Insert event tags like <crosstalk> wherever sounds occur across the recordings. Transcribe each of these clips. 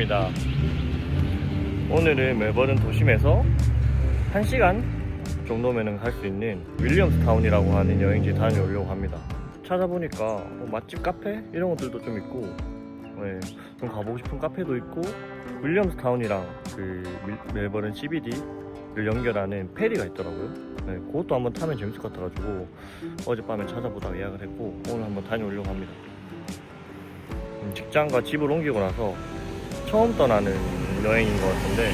아침입니다. 오늘은 멜버른 도심에서 1시간 정도면은 갈수 있는 윌리엄스타운이라고 하는 여행지 다녀오려고 합니다. 찾아보니까 뭐 맛집 카페 이런 것들도 좀 있고 네, 좀 가보고 싶은 카페도 있고 윌리엄스타운이랑 그 밀- 멜버른 CBD를 연결하는 페리가 있더라고요. 네, 그것도 한번 타면 재밌을 것 같아가지고 어젯밤에 찾아보다가 예약을 했고 오늘 한번 다녀오려고 합니다. 음, 직장과 집을 옮기고 나서 처음 떠나는 여행인 것 같은데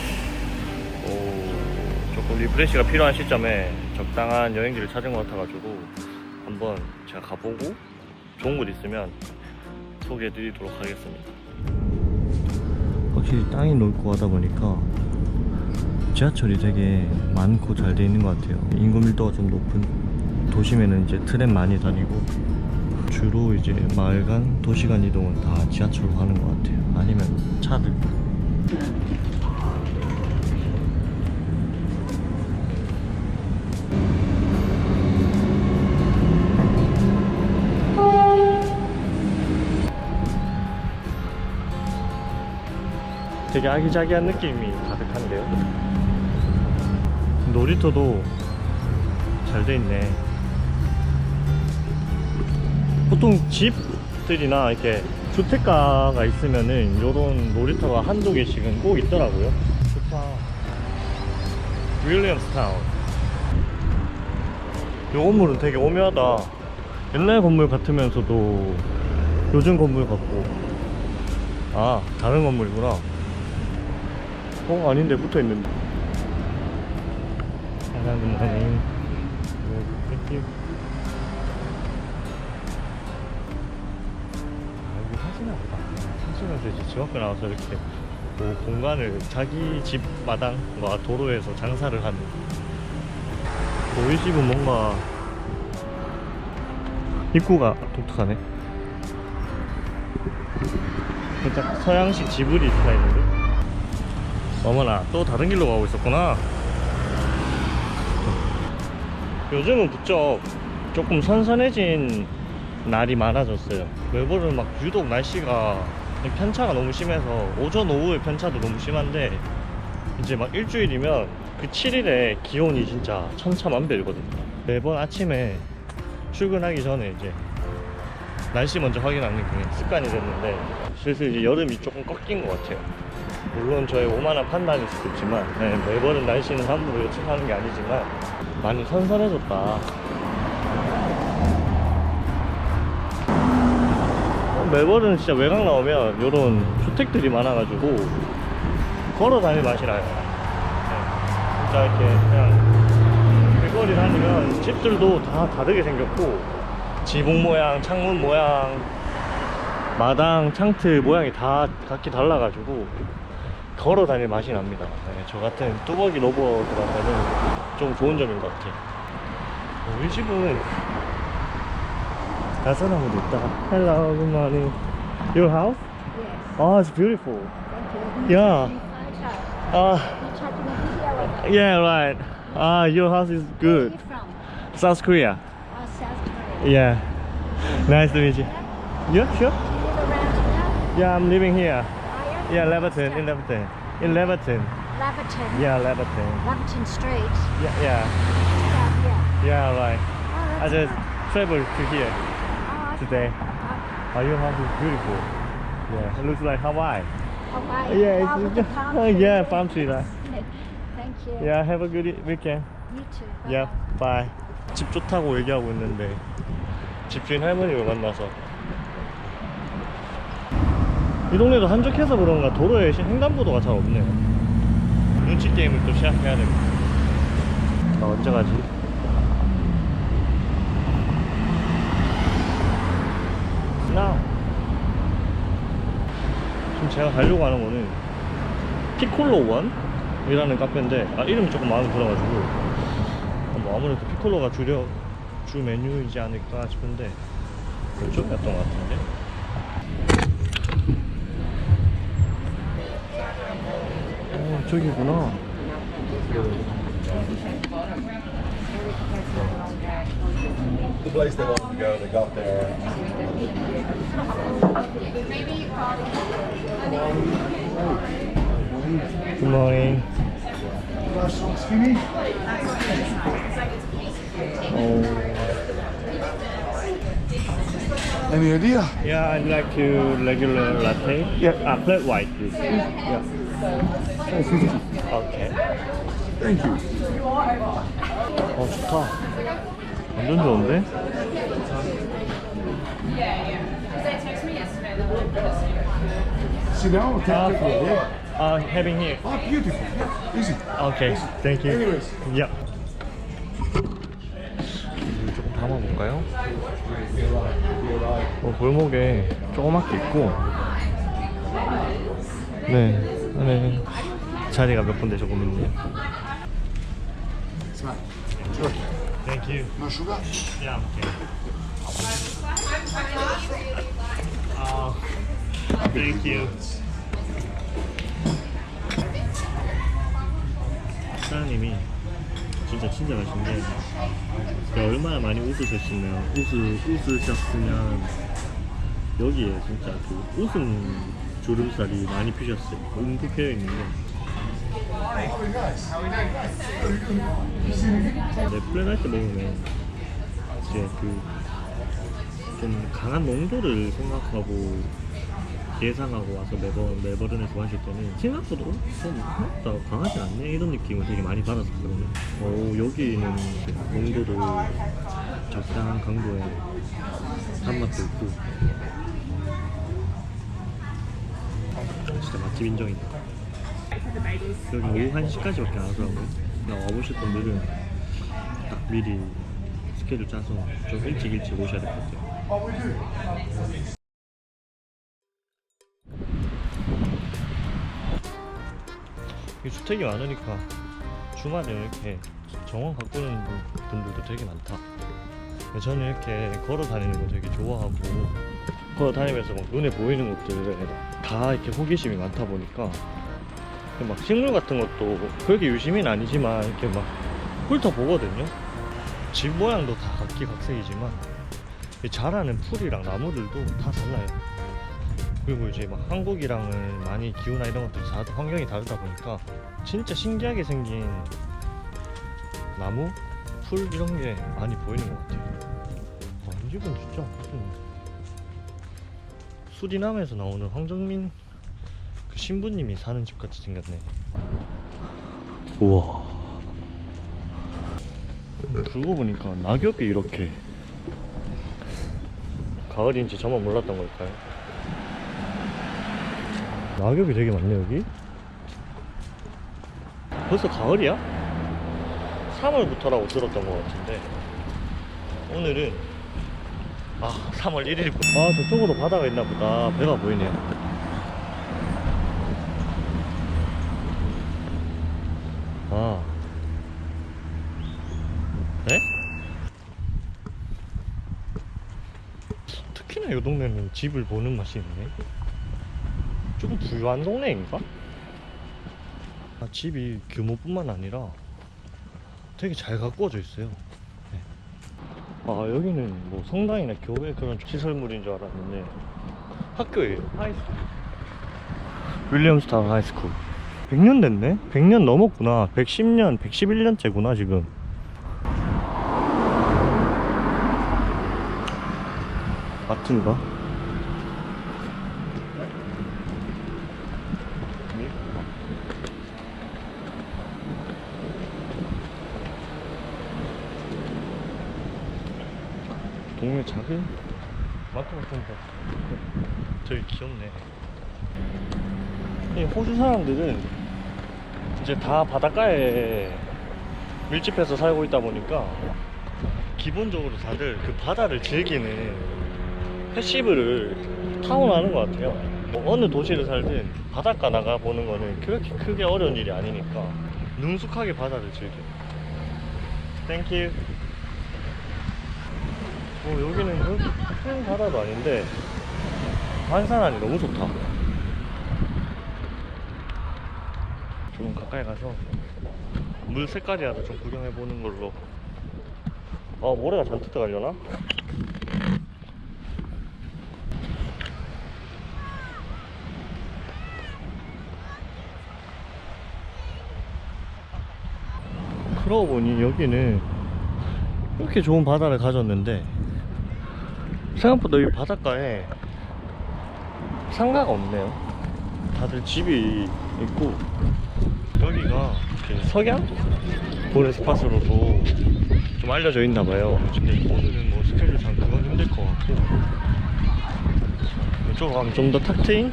오, 조금 리프레시가 필요한 시점에 적당한 여행지를 찾은 것 같아가지고 한번 제가 가보고 좋은 곳 있으면 소개해드리도록 하겠습니다. 확실히 땅이 넓고 하다 보니까 지하철이 되게 많고 잘 돼 있는 것 같아요. 인구 밀도가 좀 높은 도심에는 이제 트램 많이 다니고 주로 이제 마을 간 도시 간 이동은 다 지하철로 하는 것 같아요. 아니면 차를. 되게 아기자기한 느낌이 가득한데요. 놀이터도 잘 돼 있네. 보통 집들이나 이렇게 주택가가 있으면은 이런 놀이터가 한두 개씩은 꼭 있더라고요. 좋다. 윌리엄스타운. 이 건물은 되게 오묘하다. 옛날 건물 같으면서도 요즘 건물 같고. 아, 다른 건물이구나. 어, 아닌데 붙어 있는데. You. 아, 사시면서 이제 집 앞에 나와서 이렇게 뭐 공간을 자기 집 마당과 도로에서 장사를 하는. 뭐이 집은 뭔가 입구가 독특하네. 살짝 서양식 지브리 스타일인데? 어머나, 또 다른 길로 가고 있었구나. 요즘은 부쩍 조금 선선해진 날이 많아졌어요. 멜버른 막 유독 날씨가 편차가 너무 심해서 오전 오후의 편차도 너무 심한데 이제 막 일주일이면 그 7일에 기온이 진짜 천차만별이거든요. 매번 아침에 출근하기 전에 이제 날씨 먼저 확인하는 게 습관이 됐는데 슬슬 이제 여름이 조금 꺾인 것 같아요. 물론 저의 오만한 판단일 수도 있지만 네, 멜버른 날씨는 함부로 예측하는 게 아니지만 많이 선선해졌다. 멜버른 진짜 외곽 나오면 이런 주택들이 많아가지고 걸어 다닐 맛이 나요. 네, 진짜 이렇게 그냥 길거리 다니면 집들도 다 다르게 생겼고 지붕 모양, 창문 모양, 마당, 창틀 모양이 다 각기 달라가지고 걸어 다닐 맛이 납니다. 네, 저 같은 뚜벅이 로버들한테는 좀 좋은 점인 것 같아요. 어, 우리 집은 That's what I'm. Hello, good morning. Your house? Yes. Oh, it's beautiful. Thank you. Yeah. Uh, yeah, right. Ah, uh, your house is good. Where are you from? South Korea. Oh, South Korea. Yeah. Nice to meet you. You yeah, sure. Yeah, I'm living here. Oh, yeah, Leverton, in Leverton. In Leverton. Leverton? Yeah, Leverton. Leverton Street? Yeah, yeah. Yeah, yeah. yeah right. Oh, I just nice. traveled to here. Today. oh, Oh, your house is beautiful. Yeah, it looks like Hawaii. Hawaii. Yeah, Oh, it's, the palm oh, yeah, palm tree. Right. Thank you. Yeah, have a good weekend. You too. Yeah, Bye-bye. bye. 집 좋다고 얘기하고 있는데 집주인 할머니를 만나서 이 동네도 한적해서 그런가 도로에 시- 횡단보도가 잘 없네요. 눈치 게임을 또 시작해야 됩니다. 나 언제 가지? Now. 지금 제가 가려고 하는 거는 피콜로 원 이라는 카페인데 아 이름이 조금 마음에 들어가지고 뭐 아무래도 피콜로가 주려 주 메뉴이지 않을까 싶은데 이쪽이었던 것 같은데. 어 저기구나 the place they wanted to go. They got there. Good morning. Any idea? Yeah, I'd like to regular latte. Yeah, uh, flat white, please. Yeah. Okay. Thank you. 어 좋다. 완전 좋은데? Sit down. Take Ah, take it. Yeah. Uh, having here. Ah, beautiful. Easy. Okay, thank you. Anyways. Yeah. 조금 담아볼까요? 어, 골목에 조그맣게 있고 네, 네 자리가 몇 군데 조금 있네요. You. No sugar? Yeah, okay. 아, thank you. 사장님이 진짜 친절하신데 제가 얼마나 많이 웃으셨으면 웃으, 웃으셨으면 여기에 진짜 그 웃음 주름살이 많이 피셨어요 음도 피어 있는데 네, 플랜할 때 먹으면 이제 그 좀 강한 농도를 생각하고 예상하고 와서 매번 매버른에서 마실 때는 생각보다 어? 좀 생각보다 강하지 않네 이런 느낌을 되게 많이 받았었거든요. 어, 여기는 농도를 적당한 강도의 단맛도 있고 진짜 맛집 인정이다. 여기 오후 1시까지밖에 안 하더라고요. 나 와보실 분들은 딱 미리 스케줄 짜서 좀 일찍 일찍 오셔야 될 것 같아요. 이 주택이 많으니까 주말에 이렇게 정원 가꾸는 분- 분들도 되게 많다. 저는 이렇게 걸어 다니는 거 되게 좋아하고 걸어 다니면서 막 눈에 보이는 것들 다 이렇게 호기심이 많다 보니까 막 식물 같은 것도 그렇게 유심히는 아니지만 이렇게 막 훑어보거든요. 집 모양도 다 각기각색이지만 이 자라는 풀이랑 나무들도 다 달라요. 그리고 이제 막 한국이랑은 많이 기후나 이런 것들이 다 환경이 다르다 보니까 진짜 신기하게 생긴 나무, 풀 이런 게 많이 보이는 것 같아요. 와, 이 집은 진짜 무슨 수리남에서 나오는 황정민 그 신부님이 사는 집 같이 생겼네. 우와. 그러고 보니까 낙엽이 이렇게 가을인지 저만 몰랐던 걸까요? 낙엽이 되게 많네 여기 벌써 가을이야? 3월부터라고 들었던 것 같은데 오늘은 아 3월 1일이고 아 저쪽으로 바다가 있나 보다 배가 보이네요 아 네? 특히나 이 동네는 집을 보는 맛이 있네 조금 부유한 동네인가? 아, 집이 규모뿐만 아니라 되게 잘 가꾸어져 있어요. 네. 아 여기는 뭐 성당이나 교회 그런 시설물인 줄 알았는데 학교예요. 하이스쿨. 윌리엄스타운 하이스쿨. 100년 됐네? 100년 넘었구나. 110년, 111년째구나 지금. 마트인가? 동네 작은 마트 같은 거 되게 귀엽네 이 호주 사람들은 이제 다 바닷가에 밀집해서 살고 있다 보니까 기본적으로 다들 그 바다를 즐기는 패시브를 타고나는 것 같아요. 뭐 어느 도시를 살든 바닷가 나가 보는 거는 그렇게 크게 어려운 일이 아니니까 능숙하게 바다를 즐겨 땡큐 어, 여기는 그렇게 큰 바다도 아닌데 한산하니 너무 좋다. 조금 가까이 가서 물 색깔이라도 좀 구경해 보는 걸로 아 모래가 잔뜩 들어가려나? 그러고 보니 여기는 이렇게 좋은 바다를 가졌는데 생각보다 이 바닷가에 상가가 없네요 다들 집이 있고 여기가 이렇게 석양 보는 스팟으로도 좀 알려져 있나 봐요. 근데 오늘은 뭐 스케줄상 그건 힘들 것 같고 이쪽으로 가면 좀 더 탁 트인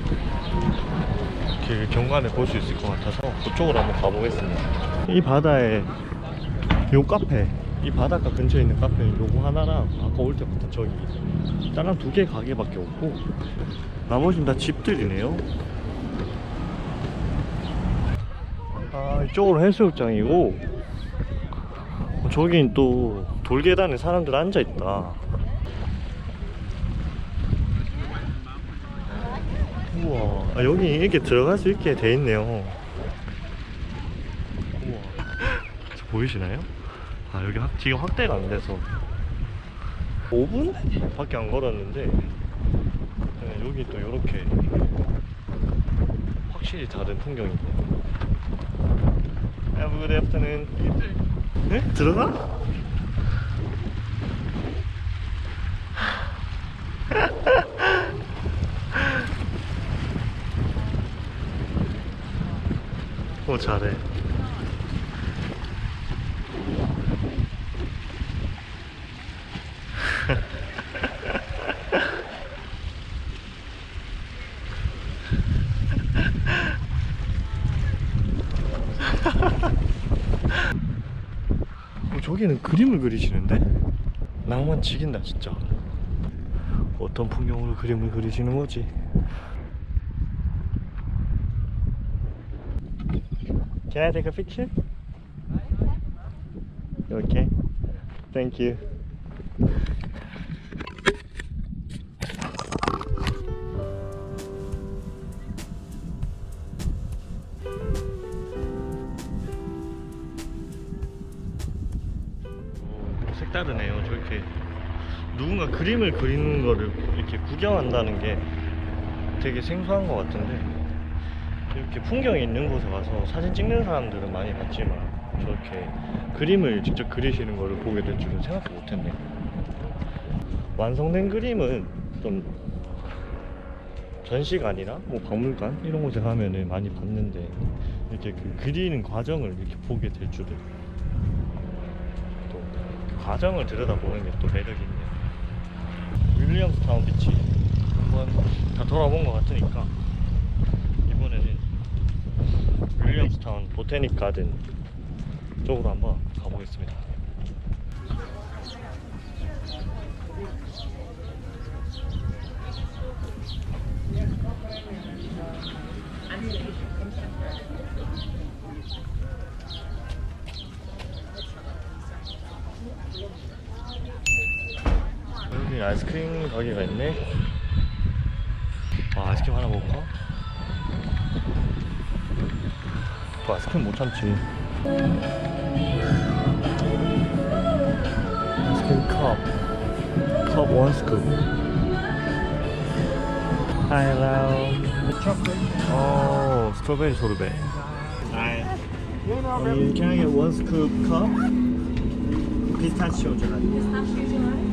그 경관을 볼 수 있을 것 같아서 그쪽으로 한번 가보겠습니다. 이 바다에 요 카페, 이 바닷가 근처에 있는 카페는 요거 하나랑 아까 올 때부터 저기 다른 두 개 가게밖에 없고 나머지는 다 집들이네요. 아 이쪽으로 해수욕장이고 어, 저긴 또 돌계단에 사람들 앉아 있다. 우와 아, 여기 이렇게 들어갈 수 있게 돼 있네요. 우와 저 보이시나요? 아 여기 확, 지금 확대가 안 돼서 5분? 밖에 안 걸었는데 네, 여기 또 이렇게 확실히 다른 a good afternoon. 네? 들어가? 오 잘해. 어, 저기는 그림을 그리시는데? 낭만 지긴다 진짜 어떤 풍경으로 그림을 그리시는 거지? Can I take a picture? Okay. Thank you. 그림을 그리는 거를 이렇게 구경한다는 게 되게 생소한 것 같은데 이렇게 풍경이 있는 곳에 가서 사진 찍는 사람들은 많이 봤지만 저렇게 그림을 직접 그리시는 거를 보게 될 줄은 생각도 못했네요. 완성된 그림은 좀 전시관이나 뭐 박물관 이런 곳에 가면은 많이 봤는데 이렇게 그 그리는 과정을 이렇게 보게 될 줄은 또 그 과정을 들여다보는 게 또 매력이 있네요. 윌리엄스타운 비치 한번 다 돌아본 것 같으니까 이번에는 윌리엄스타운 보테닉 가든 쪽으로 한번 가보겠습니다. 여기 아이스크림 가게가 있네. 아, 아이스크림 하나 먹을까? 또 아이스크림 못 참지. 아이스크림 컵. 컵 원 스쿱. Hello. 어, 스트로베리 소르베. Hi. Can I get one scoop cup? Pistachio gelato. Yeah.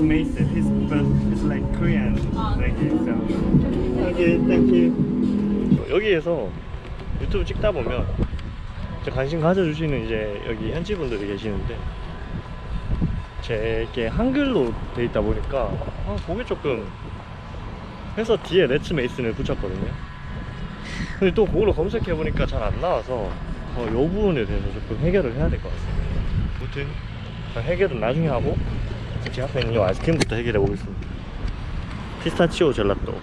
name? That's Mason. It's, but it's like Korean. Thank you. So. Okay, thank you. 여기에서 유튜브 찍다 보면 관심 가져주시는 이제 여기 현지 분들이 계시는데 제게 한글로 돼 있다 보니까 아, 보기 조금 해서 뒤에 레츠 메이슨을 붙였거든요. 근데 또 그걸로 검색해 보니까 잘 안 나와서 어, 이 부분에 대해서 조금 해결을 해야 될 것 같습니다. 아무튼 해결은 나중에 하고 있는 이 아이스크림부터 해결해 보겠습니다. 피스타치오 젤라또.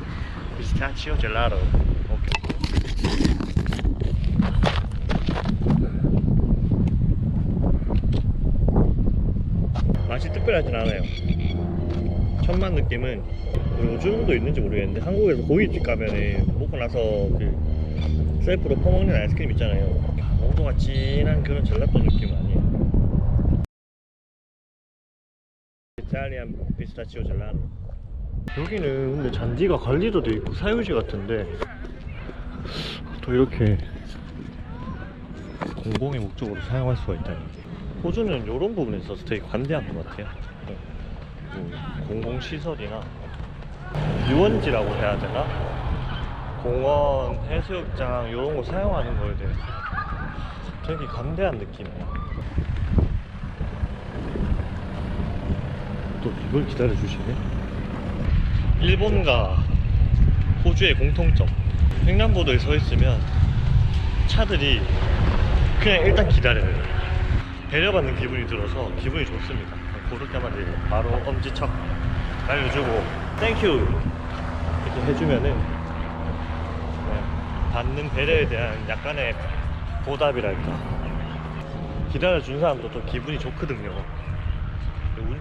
피스타치오 젤라로. 오케이. 맛이 특별하진 않아요. 천만 느낌은 뭐 요즘도 있는지 모르겠는데 한국에서 고깃집 가면은 먹고 나서 그 셀프로 퍼먹는 아이스크림 있잖아요. 농도가 진한 그런 젤라또 느낌 이탈리안 피스타치오 젤라로 여기는 근데 잔디가 관리도 돼 있고 사유지 같은데 또 이렇게 공공의 목적으로 사용할 수가 있다니 호주는 이런 부분에 있어서 되게 관대한 것 같아요 네. 뭐 공공시설이나 유원지라고 해야 되나? 공원, 해수욕장 이런 거 사용하는 거에 대해서 되게 관대한 느낌이에요 또 이걸 기다려 주시네. 일본과 호주의 공통점. 횡단보도에 서 있으면 차들이 그냥 일단 기다려요. 배려받는 기분이 들어서 기분이 좋습니다. 고를 때마다 바로 엄지척 날려주고 땡큐 이렇게 해주면은 네, 받는 배려에 대한 약간의 보답이랄까. 기다려준 사람도 또 기분이 좋거든요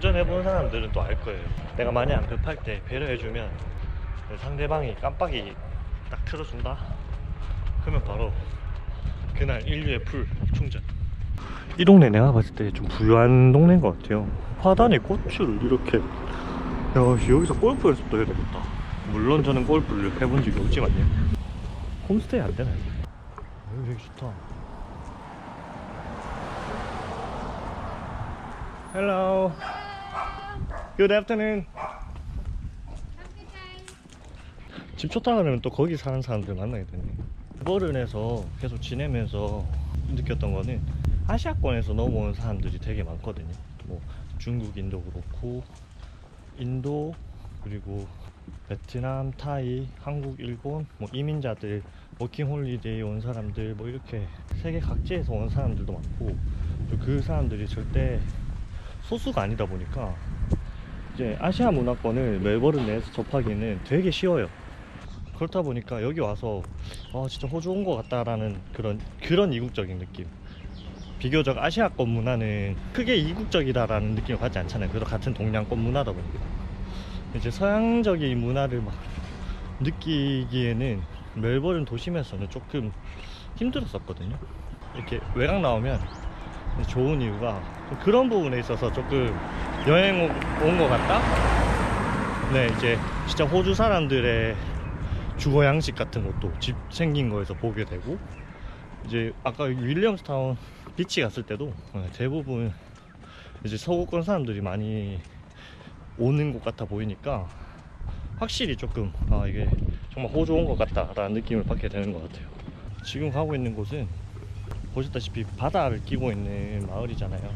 운전해본 사람들은 또 알 거예요. 내가 많이 안 급할 때 배려해주면 상대방이 깜빡이 딱 틀어준다? 그러면 바로 그날 인류의 풀 충전. 이 동네 내가 봤을 때 좀 부유한 동네인 것 같아요. 화단에 꽃을 이렇게. 야, 씨, 여기서 골프 연습도 해야 되겠다. 물론 저는 골프를 해본 적이 없지만요. 홈스테이 안 되나요? 여기 좋다. Hello. Good afternoon. 집 좋다 그러면 또 거기 사는 사람들 만나게 되네. 버른에서 계속 지내면서 느꼈던 거는 아시아권에서 넘어온 사람들이 되게 많거든요. 뭐 중국인도 그렇고 인도 그리고 베트남, 타이, 한국, 일본 뭐 이민자들 워킹 홀리데이 온 사람들 뭐 이렇게 세계 각지에서 온 사람들도 많고 또그 사람들이 절대 소수가 아니다 보니까 이제 아시아 문화권을 멜버른 내에서 접하기는 되게 쉬워요. 그렇다 보니까 여기 와서 아 진짜 호주 온 것 같다라는 그런 그런 이국적인 느낌. 비교적 아시아권 문화는 크게 이국적이다라는 느낌을 받지 않잖아요. 그래도 같은 동양권 문화다 보니까 이제 서양적인 문화를 막 느끼기에는 멜버른 도심에서는 조금 힘들었었거든요. 이렇게 외곽 나오면 좋은 이유가 그런 부분에 있어서 조금 여행 온 것 같다? 네, 이제 진짜 호주 사람들의 주거 양식 같은 것도 집 생긴 거에서 보게 되고 이제 아까 윌리엄스타운 비치 갔을 때도 네, 대부분 이제 서구권 사람들이 많이 오는 곳 같아 보이니까 확실히 조금 아 이게 정말 호주 온 것 같다라는 느낌을 받게 되는 것 같아요. 지금 가고 있는 곳은 보셨다시피 바다를 끼고 있는 마을이잖아요.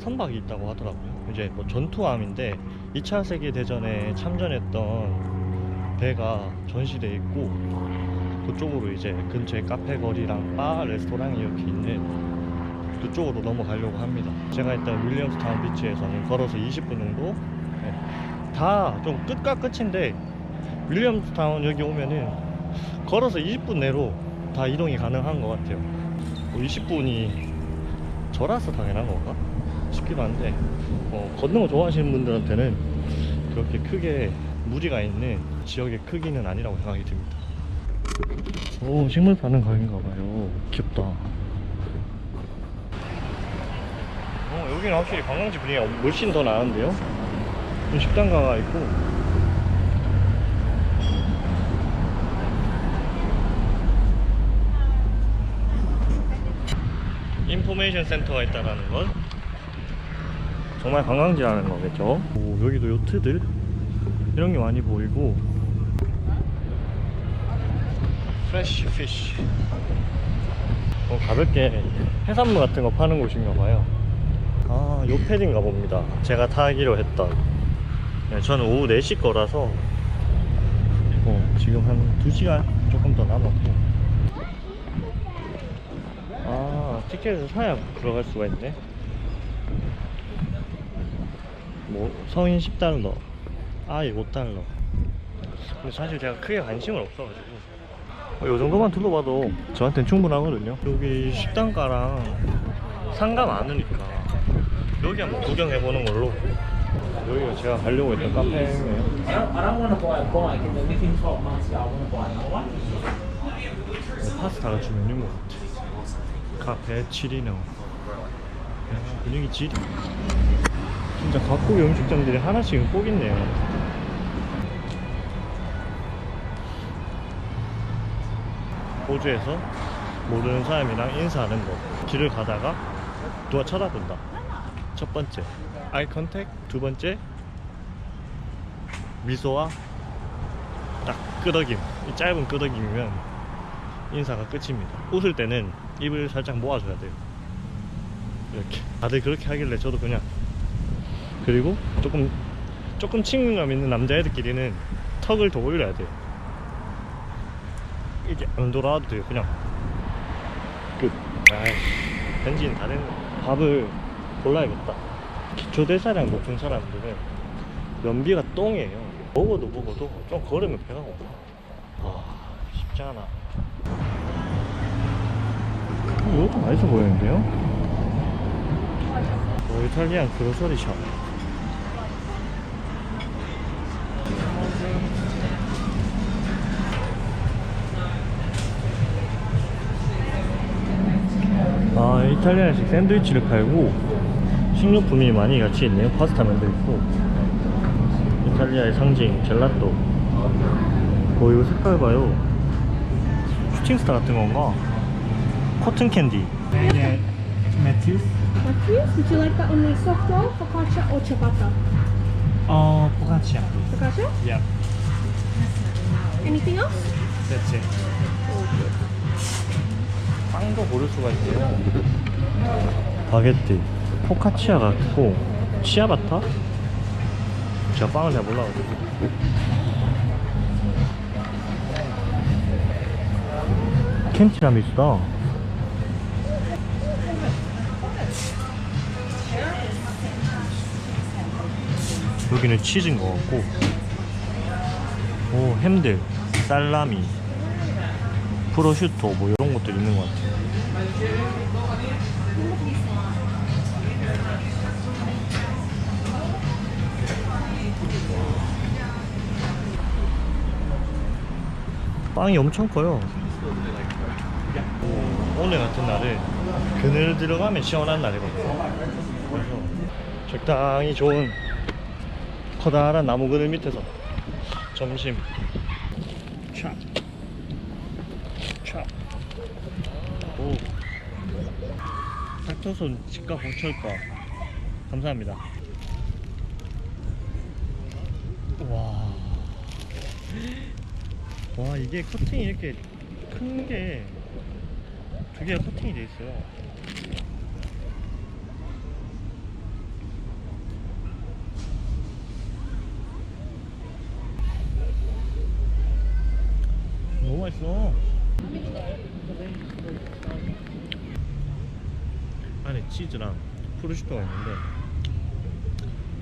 선박이 있다고 하더라고요. 이제 뭐 전투함인데 2차 세계 대전에 참전했던 배가 전시돼 있고 그쪽으로 이제 근처에 카페 거리랑 바, 레스토랑이 이렇게 있는 그쪽으로 넘어가려고 합니다. 제가 일단 윌리엄스타운 비치에서는 걸어서 20분 정도 네. 다좀 끝과 끝인데 윌리엄스타운 여기 오면은 걸어서 20분 내로 다 이동이 가능한 것 같아요. 뭐 20분이 저라서 당연한 건가 싶기도 한데 어, 걷는 거 좋아하시는 분들한테는 그렇게 크게 무리가 있는 지역의 크기는 아니라고 생각이 듭니다. 오 식물 파는 가게인가 봐요. 귀엽다. 어 여기는 확실히 관광지 분위기가 훨씬 더 나은데요. 식당가가 있고 인포메이션 센터가 있다는 건 정말 관광지라는 거겠죠. 오, 여기도 요트들 이런 게 많이 보이고 프레쉬 피쉬 어, 가볍게 해산물 같은 거 파는 곳인가 봐요. 아, 요 패딩가 봅니다. 제가 타기로 했던. 네, 저는 오후 4시 거라서 어, 지금 한 2시간 조금 더 남았고 아 티켓을 사야 들어갈 수가 있네 뭐 성인 10달러 아이 5달러. 근데 사실 제가 크게 관심은 없어가지고. 이 정도만 둘러봐도 저한테는 충분하거든요. 여기 식당가랑 상가 많으니까 여기 한번 구경해보는 걸로. 여기가 제가 가려고 했던 카페예요. I don't, I don't want to buy a bike, and then within 12 months, I want to buy another one. 파스타가 주 메뉴인 것 같아. 카페 치리노 분위기 지 진짜 각국의 음식점들이 하나씩은 꼭 있네요. 호주에서 모르는 사람이랑 인사하는 법 길을 가다가 누가 쳐다본다. 첫 번째. 아이 컨택 두 번째. 미소와 딱 끄덕임. 이 짧은 끄덕임이면 인사가 끝입니다. 웃을 때는 입을 살짝 모아줘야 돼요. 이렇게. 다들 그렇게 하길래 저도 그냥 그리고 조금 조금 친근감 있는 남자애들끼리는 턱을 더 올려야 돼요. 이게 안 돌아와도 돼요 그냥. 끝. 아이 현지인 다 됐네. 밥을 골라야겠다. 기초대사량 높은 사람들은 연비가 똥이에요. 먹어도 먹어도 좀 걸으면 배가 고파. 아 쉽지 않아. 이것도 맛있어 보이는데요? 어, 이탈리안 그로서리 샵 이탈리안식 샌드위치를 팔고 식료품이 많이 같이 있네요 파스타면도 있고 이탈리아의 상징 젤라또 어 이거 색깔 봐요 슈팅스타 같은 건가? 코튼 캔디 Matthews? Matthews, would you like that on the soft roll, focaccia or ciabatta? Oh, focaccia. Focaccia? Yeah, Anything else? that's it. 빵도 고를 수가 있네요 바게트 포카치아 같고 치아바타? 제가 빵을 잘 몰라가지고. 캔티라미수다. 여기는 치즈인 것 같고. 오 햄들 살라미 프로슈토 뭐 이런 것들 있는 것 같아요 빵이 엄청 커요 오늘 같은 날은 그늘 들어가면 시원한 날이거든요 그래서 적당히 좋은 커다란 나무 그늘 밑에서 점심. 닥터손 치과 보철과 감사합니다. 와. 와 이게 커팅이 이렇게 큰 게 두 개가 커팅이 돼 있어요. 너무 맛있어. 안에 치즈랑 프루시토가 있는데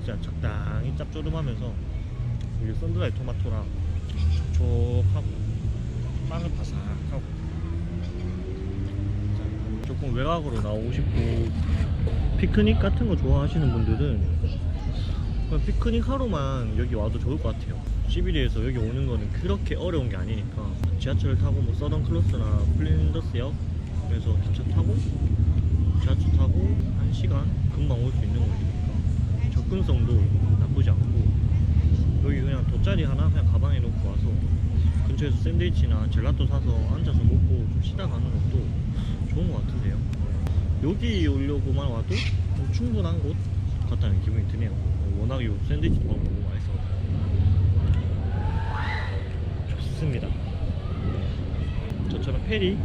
진짜 적당히 짭조름하면서 이게 썬드라이 토마토랑 촉촉하고 빵을 바삭하고. 자, 조금 외곽으로 나오고 싶고 피크닉 같은 거 좋아하시는 분들은 그냥 피크닉 하루만 여기 와도 좋을 것 같아요. 시비리에서 여기 오는 거는 그렇게 어려운 게 아니니까 지하철 타고 뭐 서던 클로스나 플린더스역에서 기차 타고 지하철 타고 1시간 금방 올 수 있는 곳이니까 접근성도 나쁘지 않고 여기 그냥 돗자리 하나 그냥 가방에 놓고 와서 근처에서 샌드위치나 젤라또 사서 앉아서 먹고 좀 쉬다 가는 것도 좋은 것 같은데요? 여기 오려고만 와도 좀 충분한 곳 같다는 기분이 드네요. 워낙 이 샌드위치 먹으면 너무 맛있어가지고. 좋습니다. 저처럼 페리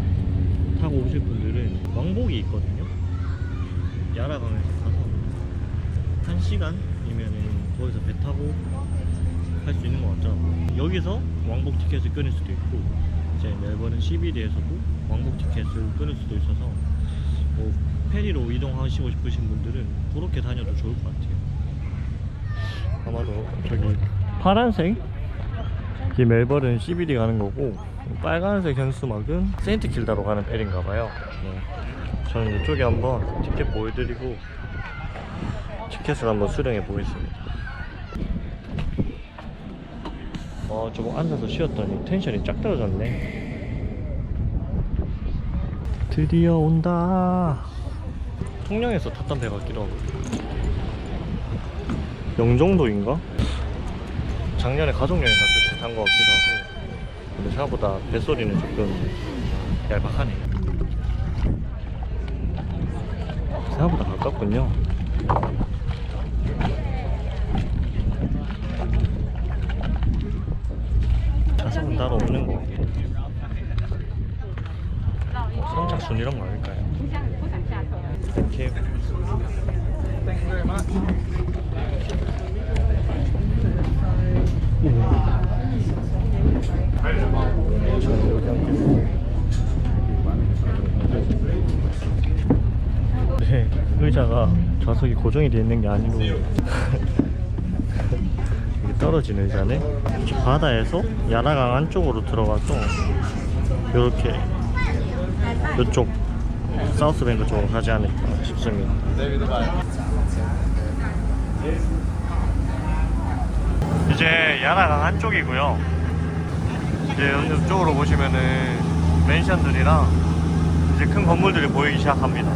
타고 오실 분들은 왕복이 있거든요. 야라강에서 가서 한 시간이면은 거기서 배 타고 할 수 있는 것 같더라고요 여기서 왕복 티켓을 끊을 수도 있고 이제 멜버른 CBD에서도 왕복 티켓을 끊을 수도 있어서 뭐 페리로 이동하시고 싶으신 분들은 그렇게 다녀도 좋을 것 같아요 아마도 저기 파란색 이 멜버른 CBD 가는 거고 빨간색 현수막은 세인트 킬다로 가는 페리인가 봐요. 네. 저는 이쪽에 한번 티켓 보여드리고 티켓을 한번 수령해 보겠습니다. 어, 저거 앉아서 쉬었더니 텐션이 쫙 떨어졌네. 드디어 온다. 통영에서 탔던 배 같기도 하고. 영종도인가? 작년에 가족여행 갔을 때탄것 같기도 하고. 근데 생각보다 뱃소리는 조금 얄팍하네. 생각보다 가깝군요. 좌석은 따로 없는 것 같고. 선착순 이런 거 아닐까요? 이렇게. 네, 의자가 좌석이 고정이 되어 있는 게 아니고 <laughs> 떨어진 의자네. 저 바다에서 야나강 안쪽으로 들어가서 이렇게 이쪽 사우스뱅크 쪽으로 가지 않을까 싶습니다. 이제 야나강 한쪽이고요. 이제 이쪽으로 보시면은 맨션들이랑 이제 큰 건물들이 보이기 시작합니다.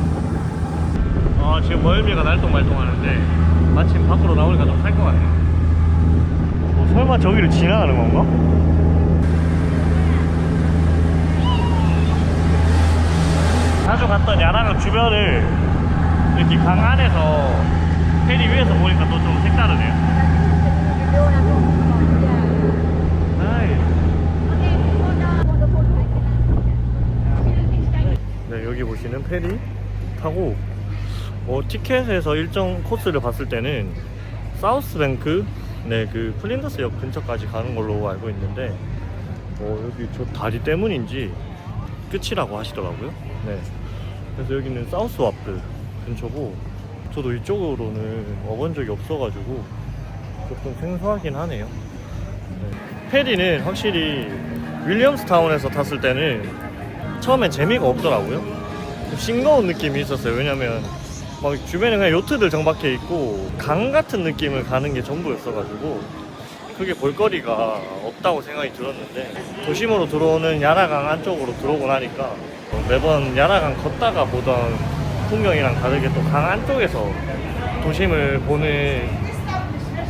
아 지금 멀미가 날똥말똥 하는데 마침 밖으로 나오니까 좀 살 것 같네요. 저기를 지나가는 건가? 자주 갔던 야나강 주변을 이렇게 강 안에서 페리 위에서 보니까 또 좀 색다르네요. 네, 여기 보시는 페리 타고 어, 티켓에서 일정 코스를 봤을 때는 사우스뱅크 네, 그 플린더스역 근처까지 가는 걸로 알고 있는데 어, 여기 저 다리 때문인지 끝이라고 하시더라고요. 네. 그래서 여기는 사우스 와프 근처고 저도 이쪽으로는 와본 적이 없어가지고 조금 생소하긴 하네요. 네. 페리는 확실히 윌리엄스타운에서 탔을 때는 처음엔 재미가 없더라고요. 좀 싱거운 느낌이 있었어요. 왜냐면 막 주변에 그냥 요트들 정박해 있고 강 같은 느낌을 가는 게 전부였어가지고 크게 볼거리가 없다고 생각이 들었는데 도심으로 들어오는 야나강 안쪽으로 들어오고 나니까 어, 매번 야나강 걷다가 보던 풍경이랑 다르게 또 강 안쪽에서 도심을 보는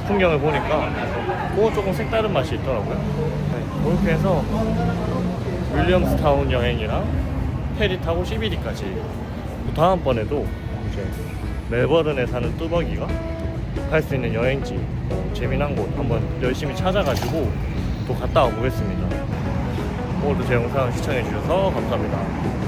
풍경을 보니까 그거 조금 색다른 맛이 있더라고요. 네, 그렇게 해서 윌리엄스타운 여행이랑 페리 타고 CBD까지 다음번에도 이제 멜버른에 사는 뚜벅이가 할수 있는 여행지 어, 재미난 곳 한번 열심히 찾아가지고 또 갔다 와 보겠습니다. 오늘도 제 영상 시청해 주셔서 감사합니다.